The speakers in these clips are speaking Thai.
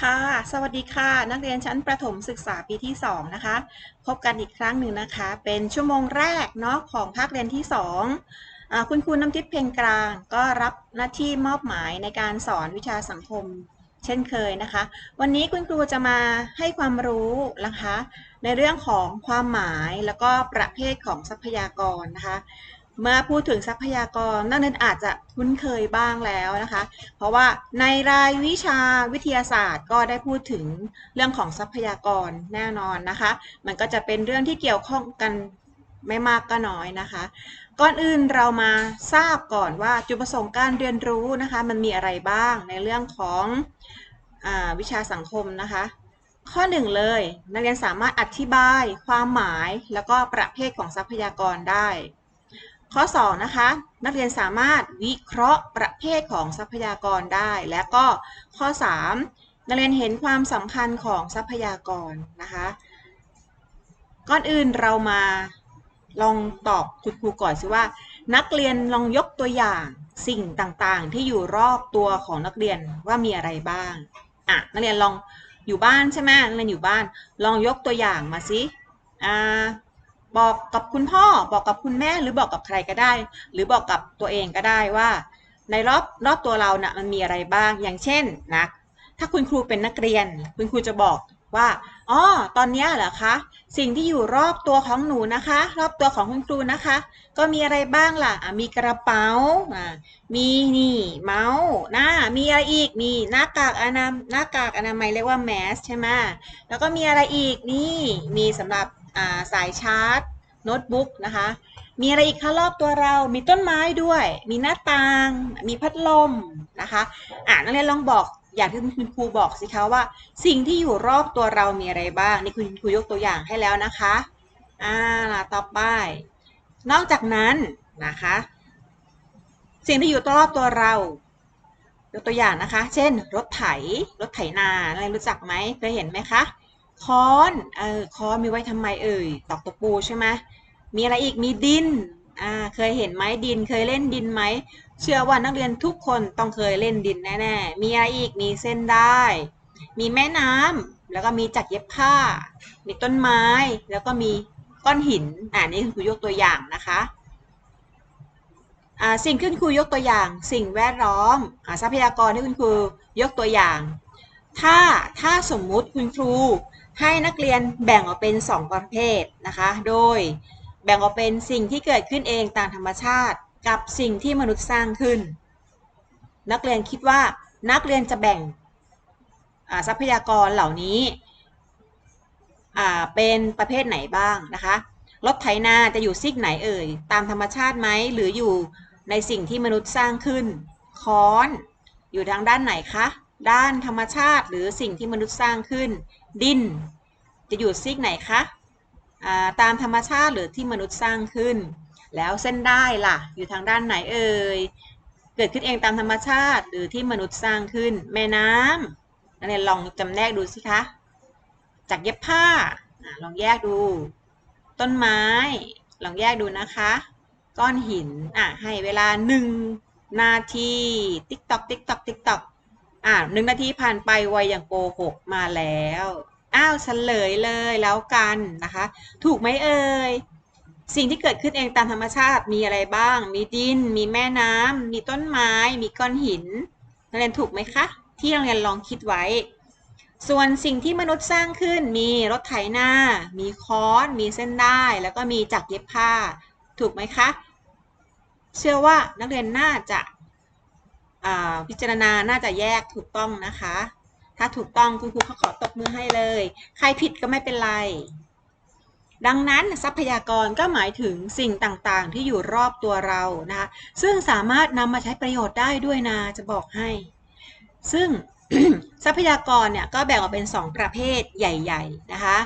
ค่ะ สวัสดีค่ะ นักเรียนชั้นประถมศึกษาปีที่ 2 นะคะ พบกันอีกครั้งหนึ่งนะคะ เป็นชั่วโมงแรกเนาะของภาคเรียนที่ 2 คุณครูน้ำทิพย์เพ็งกลาง ก็รับหน้าที่มอบหมายในการสอนวิชาสังคม เช่นเคยนะคะ วันนี้คุณครูจะมาให้ความรู้นะคะ ในเรื่องของความหมายแล้วก็ประเภทของทรัพยากรนะคะ เมื่อพูดถึงทรัพยากรนักเรียนอาจจะคุ้นเคยบ้างแล้วนะคะ เพราะว่าในรายวิชาวิทยาศาสตร์ก็ได้พูดถึงเรื่องของทรัพยากรแน่นอนนะคะ มันก็จะเป็นเรื่องที่เกี่ยวข้องกันไม่มากก็น้อยนะคะ ก่อนอื่นเรามาทราบก่อนว่าจุดประสงค์การเรียนรู้นะคะ มันมีอะไรบ้างในเรื่องของอวิชาสังคมนะคะ ข้อหนึ่งเลยนักเรียนสามารถอธิบายความหมายแล้วก็ประเภทของทรัพยากรได้ ข้อ 2 นะคะ นักเรียนสามารถวิเคราะห์ประเภทของทรัพยากรได้ และก็ข้อ 3 นักเรียนเห็นความสำคัญของทรัพยากรนะคะ ก่อนอื่นเรามาลองตอบคุณครูก่อนสิว่า นักเรียนลองยกตัวอย่างสิ่งต่างๆ ที่อยู่รอบตัวของนักเรียนว่ามีอะไรบ้างอะนักเรียนลองอยู่บ้านใช่ไหมนักเรียนอยู่บ้าน ลองยกตัวอย่างมาสิอ่า บอกกับคุณพ่อบอกกับคุณแม่หรือบอกกับใครก็ได้ หรือบอกกับตัวเองก็ได้ว่า ในรอบรอบตัวเรานะ่ะมันมีอะไรบ้างอย่างเช่นนะถ้าคุณครูเป็นนักเรียน คุณครูจะบอกว่าอ๋อตอนนี้เหรอคะสิ่งที่อยู่รอบตัวของหนูนะคะ รอบตัวของคุณครูนะคะ ก็มีอะไรบ้างล่ะะมีกระเป๋ามีนี่เมาส์หน้ามีอะไรอีกมีหน้ากากอนามหน้ากากอนามัยเรียกว่าแมสใช่ไหมแล้วก็มีอะไรอีกนี่มีสำหรับ สายชาร์จโน้ตบุ๊กนะคะ มีอะไรอีกคะรอบตัวเรา มีต้นไม้ด้วย มีหน้าต่าง มีพัดลมนะคะอ่านักเรียนลองบอกอย่างที่คุณครูบอกสิคะว่า สิ่งที่อยู่รอบตัวเรามีอะไรบ้างนี่คุณครูยกตัวอย่างให้แล้วนะคะอ่าต่อไป นอกจากนั้นนะคะ สิ่งที่อยู่รอบตัวเรายกตัวอย่างนะคะ เช่น รถไถ รถไถนาอะไรรู้จักไหมเคยเห็นไหมคะ ค้อนเออค้อนมีไว้ทำไมเอ่ยตอกตะปูใช่ไหมมีอะไรอีกมีดินอ่าเคยเห็นไหมดินเคยเล่นดินไหมเชื่อว่านักเรียนทุกคนต้องเคยเล่นดินแน่ๆมีอะไรอีกมีเส้นได้ มีแม่น้ำแล้วก็มีจักรเย็บผ้า มีต้นไม้แล้วก็มีก้อนหินอ่านี่คุณครูยกตัวอย่างนะคะอ่าสิ่งที่คุณครูยกตัวอย่าง สิ่งแวดล้อมอ่าทรัพยากรที่คุณครูยกตัวอย่าง ถ้าถ้าสมมุติคุณครู ให้นักเรียนแบ่งออกเป็น 2 ประเภทนะคะ โดยแบ่งออกเป็นสิ่งที่เกิดขึ้นเองตามธรรมชาติ กับสิ่งที่มนุษย์สร้างขึ้น นักเรียนคิดว่านักเรียนจะแบ่งทรัพยากรเหล่านี้เป็นประเภทไหนบ้างนะคะ รถไถนาจะอยู่ซิกไหนเอ่ย ตามธรรมชาติไหม หรืออยู่ในสิ่งที่มนุษย์สร้างขึ้น ค้อน อยู่ทางด้านไหนคะ ด้านธรรมชาติหรือสิ่งที่มนุษย์สร้างขึ้น ดิน จะอยู่ซีกไหนคะตามธรรมชาติหรือที่มนุษย์สร้างขึ้น แล้วเส้นได้ล่ะ อยู่ทางด้านไหนเอ่ย เกิดขึ้นเองตามธรรมชาติหรือที่มนุษย์สร้างขึ้น แม่น้ำนักเรียนลองจำแนกดูสิคะ จากเย็บผ้า ลองแยกดู ต้นไม้ ลองแยกดูนะคะ ก้อนหิน อะ ให้เวลาหนึ่งนาที ติ๊กตอก ติ๊กตอก ติ๊กตอก อ่าหนึ่งนาทีผ่านไปไวอย่างโกหกมาแล้ว อ้าวเฉลยเลยแล้วกันนะคะ ถูกไหมเอ่ย สิ่งที่เกิดขึ้นเองตามธรรมชาติมีอะไรบ้าง มีดิน มีแม่น้ำ มีต้นไม้ มีก้อนหินนักเรียนถูกไหมคะ ที่โรงเรียนลองคิดไว้ ส่วนสิ่งที่มนุษย์สร้างขึ้นมีรถไถนา มีค้อน มีเส้นได้ แล้วก็มีจักรเย็บผ้า ถูกไหมคะ เชื่อว่านักเรียนน่าจะ พิจารณาน่าจะแยกถูกต้องนะคะ ถ้าถูกต้องคุณครูเขาขอตบมือให้เลย ใครผิดก็ไม่เป็นไร ดังนั้นทรัพยากรก็หมายถึงสิ่งต่างๆ ที่อยู่รอบตัวเรานะคะซึ่งสามารถนำมาใช้ประโยชน์ได้ด้วยนะจะบอกให้ ซึ่งทรัพยากรเนี่ยก็แบ่งออกเป็น 2 ประเภทใหญ่ ๆ นะคะ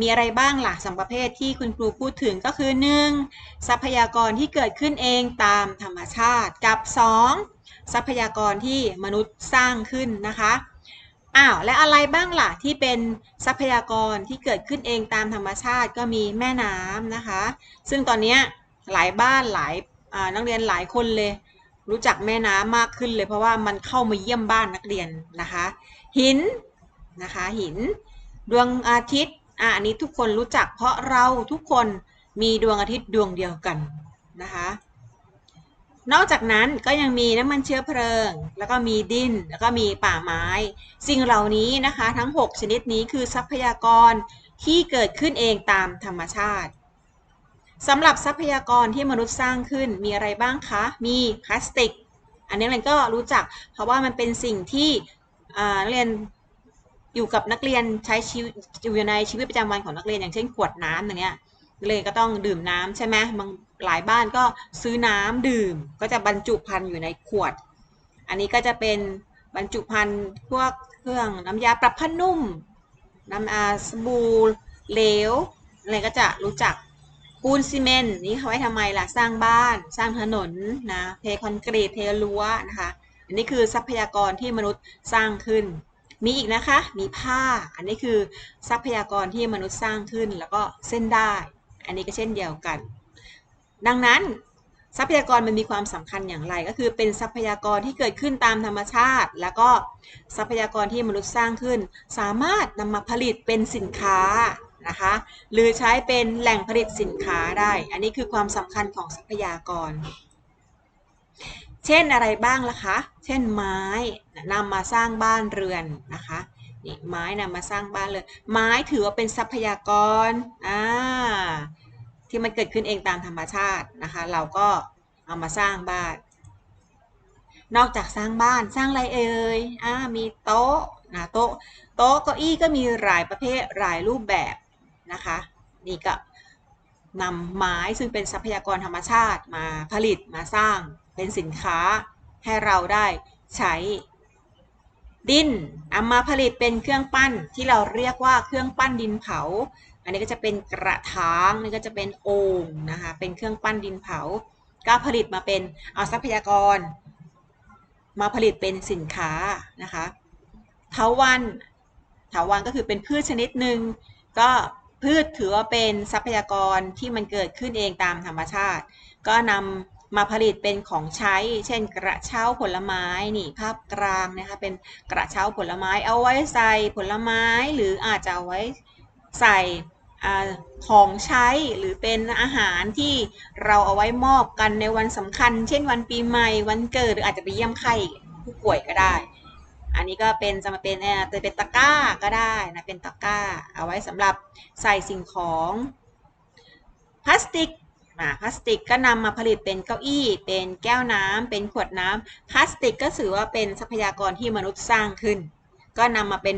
มีอะไรบ้างล่ะสองประเภทที่คุณครูพูดถึงก็คือ 1. ทรัพยากรที่เกิดขึ้นเองตามธรรมชาติกับ 2. ทรัพยากรที่มนุษย์สร้างขึ้นนะคะอ้าวและอะไรบ้างล่ะที่เป็นทรัพยากรที่เกิดขึ้นเองตามธรรมชาติก็มีแม่น้ำนะคะ ซึ่งตอนนี้หลายบ้านหลายนักเรียนหลายคนเลย รู้จักแม่น้ำมากขึ้นเลย เพราะว่ามันเข้ามาเยี่ยมบ้านนักเรียนนะคะ หินนะคะหิน ดวงอาทิตย์อะอันนี้ทุกคนรู้จักเพราะเราทุกคนมีดวงอาทิตย์ดวงเดียวกันนะคะ นอกจากนั้นก็ยังมีน้ำมันเชื้อเพลิง แล้วก็มีดิน แล้วก็มีป่าไม้ สิ่งเหล่านี้นะคะทั้ง 6 ชนิดนี้คือทรัพยากรที่เกิดขึ้นเองตามธรรมชาติสำหรับทรัพยากรที่มนุษย์สร้างขึ้นมีอะไรบ้างคะ มีพลาสติก อันนี้เราก็รู้จัก เพราะว่ามันเป็นสิ่งที่อ่านักเรียนอยู่กับนักเรียนใช้ชีวิตอยู่ในชีวิตประจำวันของนักเรียนอย่างเช่นขวดน้ำอย่างเงี้ย เลยก็ต้องดื่มน้ำใช่ไหมบางหลายบ้านก็ซื้อน้ำดื่ม ก็จะบรรจุภัณฑ์อยู่ในขวด อันนี้ก็จะเป็นบรรจุภัณฑ์พวกเครื่องน้ำยาปรับผ้านุ่ม น้ำอาสบู่เหลวอะไรก็จะรู้จักปูนซีเมนต์นี่เขาไว้ทำไมล่ะสร้างบ้าน สร้างถนนนะเทคอนกรีตเทรั้วนะคะ อันนี้คือทรัพยากรที่มนุษย์สร้างขึ้น มีอีกนะคะ มีผ้า อันนี้คือทรัพยากรที่มนุษย์สร้างขึ้นแล้วก็เส้นได้ อันนี้ก็เช่นเดียวกัน ดังนั้นทรัพยากรมันมีความสำคัญอย่างไร ก็คือเป็นทรัพยากรที่เกิดขึ้นตามธรรมชาติ แล้วก็ทรัพยากรที่มนุษย์สร้างขึ้น สามารถนำมาผลิตเป็นสินค้านะคะหรือใช้เป็นแหล่งผลิตสินค้าได้ อันนี้คือความสำคัญของทรัพยากร เช่นอะไรบ้างล่ะคะ เช่นไม้นำมาสร้างบ้านเรือนนะคะ นี่ไม้นำมาสร้างบ้านเลย ไม้ถือว่าเป็นทรัพยากรอ่าที่มันเกิดขึ้นเองตามธรรมชาตินะคะ เราก็เอามาสร้างบ้าน นอกจากสร้างบ้านสร้างอะไรเอ่ยอ่ามีโต๊ะนะโต๊ะโต๊ะเก้าอี้ก็มีหลายประเภทหลายรูปแบบนะคะนี่ก็นำไม้ซึ่งเป็นทรัพยากรธรรมชาติมาผลิตมาสร้างเป็นสินค้าให้เราได้ใช้ ดินเอามาผลิตเป็นเครื่องปั้นที่เราเรียกว่าเครื่องปั้นดินเผา อันนี้ก็จะเป็นกระถางนี่ก็จะเป็นโอ่งนะคะเป็นเครื่องปั้นดินเผา ก็ผลิตมาเป็นเอาทรัพยากร มาผลิตเป็นสินค้านะคะเถาวันเถาวันก็คือเป็นพืชชนิดหนึ่งก็พืชถือว่าเป็นทรัพยากรที่มันเกิดขึ้นเองตามธรรมชาติ ก็นำ มาผลิตเป็นของใช้ เช่น กระเช้าผลไม้นี่ภาพกลางนะคะเป็นกระเช้าผลไม้เอาไว้ใส่ผลไม้หรืออาจจะเอาไว้ใส่ของใช้หรือเป็นอาหารที่เราเอาไว้มอบกันในวันสำคัญ เช่นวันปีใหม่วันเกิดหรืออาจจะไปเยี่ยมไข้ผู้ป่วยก็ได้ อันนี้ก็เป็นจะมาเป็นเออเป็นตะกร้าก็ได้นะเป็นตะกร้า เอาไว้สำหรับใส่สิ่งของพลาสติก พลาสติกก็นำมาผลิตเป็นเก้าอี้ เป็นแก้วน้ำเป็นขวดน้ำพลาสติกก็ถือว่าเป็นทรัพยากรที่มนุษย์สร้างขึ้น ก็นำมาเป็น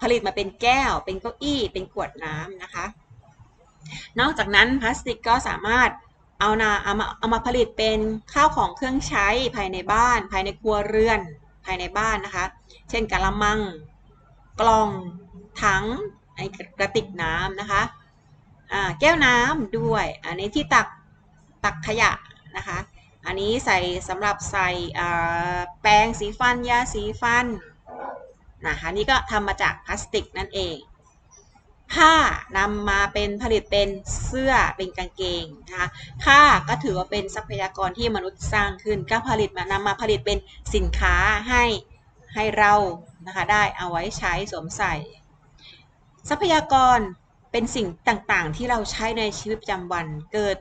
ผลิตมาเป็นแก้ว เป็นเก้าอี้ เป็นขวดน้ำนะคะ นอกจากนั้นพลาสติกก็สามารถเอานาเอามาเอามาผลิตเป็นข้าวของเครื่องใช้ภายในบ้าน ภายในครัวเรือนภายในบ้านนะคะ เช่นกะละมัง กล่อง ถังไอกระติกน้ำนะคะ แก้วน้ำด้วย อันนี้ที่ตักตักขยะนะคะ อันนี้ใส่สำหรับใส่แปรงสีฟันยาสีฟันนะคะนี่ก็ทำมาจากพลาสติกนั่นเอง ผ้านำมาเป็นผลิตเป็นเสื้อเป็นกางเกงนะคะผ้าก็ถือว่าเป็นทรัพยากรที่มนุษย์สร้างขึ้น ก็ผลิตมานำมาผลิตเป็นสินค้าให้ให้เรานะคะได้เอาไว้ใช้สวมใส่ ทรัพยากร เป็นสิ่งต่างๆ ที่เราใช้ในชีวิตประจำวัน เกิด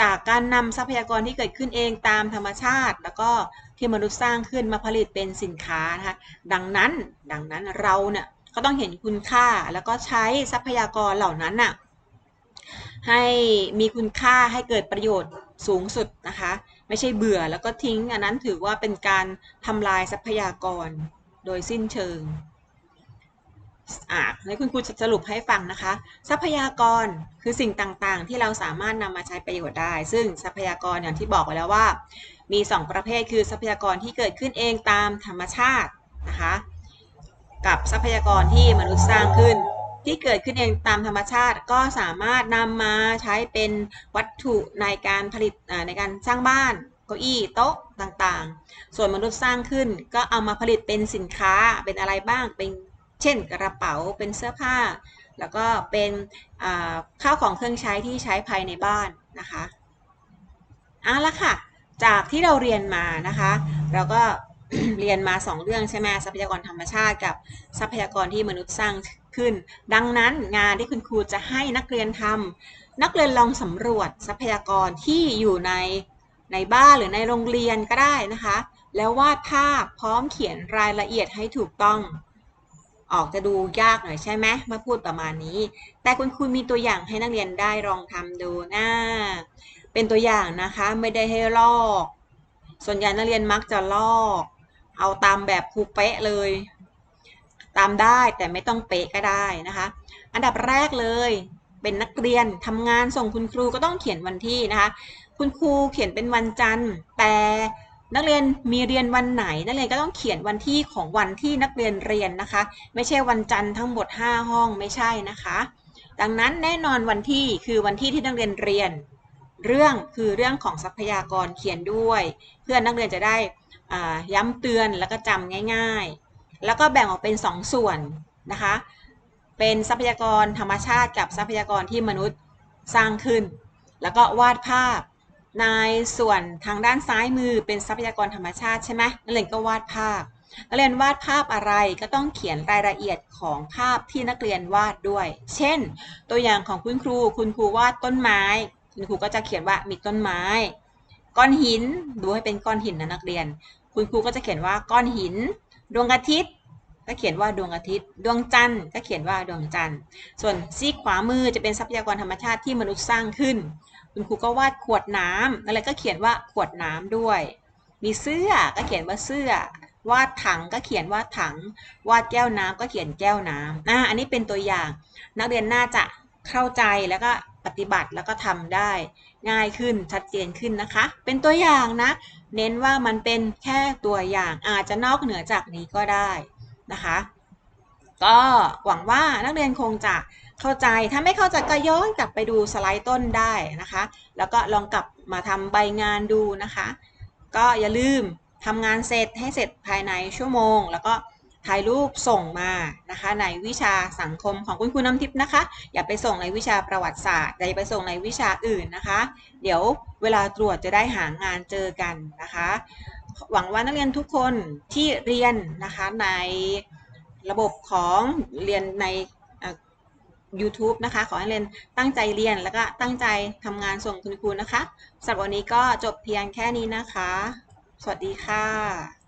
จากการนำทรัพยากรที่เกิดขึ้นเองตามธรรมชาติ แล้วก็ที่มนุษย์สร้างขึ้นมาผลิตเป็นสินค้านะคะดังนั้นดังนั้นเราเนี่ยก็ต้องเห็นคุณค่าแล้วก็ใช้ทรัพยากรเหล่านั้นน่ะให้มีคุณค่าให้เกิดประโยชน์สูงสุดนะคะ ไม่ใช่เบื่อแล้วก็ทิ้ง อันนั้นถือว่าเป็นการทำลายทรัพยากรโดยสิ้นเชิง อ่าให้คุณครูสรุปให้ฟังนะคะ ทรัพยากรคือสิ่งต่างๆ ที่เราสามารถนำมาใช้ประโยชน์ได้ ซึ่งทรัพยากรอย่างที่บอกไว้แล้วว่า มี 2 ประเภทคือทรัพยากรที่เกิดขึ้นเองตามธรรมชาตินะคะกับทรัพยากรที่มนุษย์สร้างขึ้น ที่เกิดขึ้นเองตามธรรมชาติก็สามารถนำมาใช้เป็นวัตถุในการผลิตในการสร้างบ้านเก้าอี้โต๊ะต่างๆ ส่วนมนุษย์สร้างขึ้นก็เอามาผลิตเป็นสินค้าเป็นอะไรบ้างเป็น เช่นกระเป๋าเป็นเสื้อผ้า แล้วก็เป็นข้าวของเครื่องใช้ที่ใช้ภายในบ้านนะคะเอาละค่ะ จากที่เราเรียนมานะคะ เราก็เรียนมาสองเรื่องใช่ไหมทรัพยากรธรรมชาติกับทรัพยากรที่มนุษย์สร้างขึ้น ดังนั้นงานที่คุณครูจะให้นักเรียนทำนักเรียนลองสำรวจทรัพยากรที่อยู่ในในบ้านหรือในโรงเรียนก็ได้นะคะ แล้ววาดภาพพร้อมเขียนรายละเอียดให้ถูกต้อง ออกจะดูยากหน่อยใช่ไหมมาพูดประมาณนี้ แต่คุณครูมีตัวอย่างให้นักเรียนได้ลองทำดูนะเป็นตัวอย่างนะคะไม่ได้ให้ลอก ส่วนใหญ่นักเรียนมักจะลอก เอาตามแบบครูเป๊ะเลย ตามได้แต่ไม่ต้องเป๊ะก็ได้นะคะ อันดับแรกเลยเป็นนักเรียนทำงานส่งคุณครูก็ต้องเขียนวันที่นะคะ คุณครูเขียนเป็นวันจันทร์ แต่ นักเรียนมีเรียนวันไหน นักเรียนก็ต้องเขียนวันที่ของวันที่นักเรียนเรียนนะคะ ไม่ใช่วันจันทร์ทั้งหมด 5 ห้องไม่ใช่นะคะ ดังนั้นแน่นอนวันที่คือวันที่ที่นักเรียนเรียน เรื่องคือเรื่องของทรัพยากรเขียนด้วย เพื่อนนักเรียนจะได้ย้ำเตือนแล้วก็จำง่าย ๆ แล้วก็แบ่งออกเป็น 2ส่วนนะคะ เป็นทรัพยากรธรรมชาติกับทรัพยากรที่มนุษย์สร้างขึ้น แล้วก็วาดภาพ ในส่วนทางด้านซ้ายมือเป็นทรัพยากรธรรมชาติใช่ไหมนักเรียนก็วาดภาพ นักเรียนวาดภาพอะไรก็ต้องเขียนรายละเอียดของภาพที่นักเรียนวาดด้วย เช่น ตัวอย่างของคุณครู คุณครูวาดต้นไม้ คุณครูก็จะเขียนว่ามีต้นไม้ ก้อนหิน ดูให้เป็นก้อนหินนะนักเรียน คุณครูก็จะเขียนว่าก้อนหิน ดวงอาทิตย์ก็เขียนว่าดวงอาทิตย์ ดวงจันทร์ก็เขียนว่าดวงจันทร์ ส่วนซีกขวามือจะเป็นทรัพยากรธรรมชาติที่มนุษย์สร้างขึ้น คุณครูก็วาดขวดน้ำอะไรก็เขียนว่าขวดน้ำด้วย มีเสื้อก็เขียนว่าเสื้อ วาดถังก็เขียนว่าถัง วาดแก้วน้ำก็เขียนแก้วน้ำอ่าอันนี้เป็นตัวอย่าง นักเรียนน่าจะเข้าใจแล้วก็ปฏิบัติแล้วก็ทำได้ง่ายขึ้นชัดเจนขึ้นนะคะ เป็นตัวอย่างนะ เน้นว่ามันเป็นแค่ตัวอย่างอาจจะนอกเหนือจากนี้ก็ได้นะคะ ก็หวังว่านักเรียนคงจะ เข้าใจถ้าไม่เข้าใจก็ย้อนกลับไปดูสไลด์ต้นได้นะคะ แล้วก็ลองกลับมาทำใบงานดูนะคะ ก็อย่าลืมทำงานเสร็จให้เสร็จภายในชั่วโมง แล้วก็ถ่ายรูปส่งมานะคะในวิชาสังคมของคุณครูน้ำทิพย์นะคะ อย่าไปส่งในวิชาประวัติศาสตร์อย่าไปส่งในวิชาอื่นนะคะ เดี๋ยวเวลาตรวจจะได้หางานเจอกันนะคะ หวังว่านักเรียนทุกคนที่เรียนนะคะในระบบของเรียนใน YouTube นะคะ ขอให้เรียนตั้งใจเรียนแล้วก็ตั้งใจทำงานส่งคุณครูนะคะสำหรับวันนี้ก็จบเพียงแค่นี้นะคะ สวัสดีค่ะ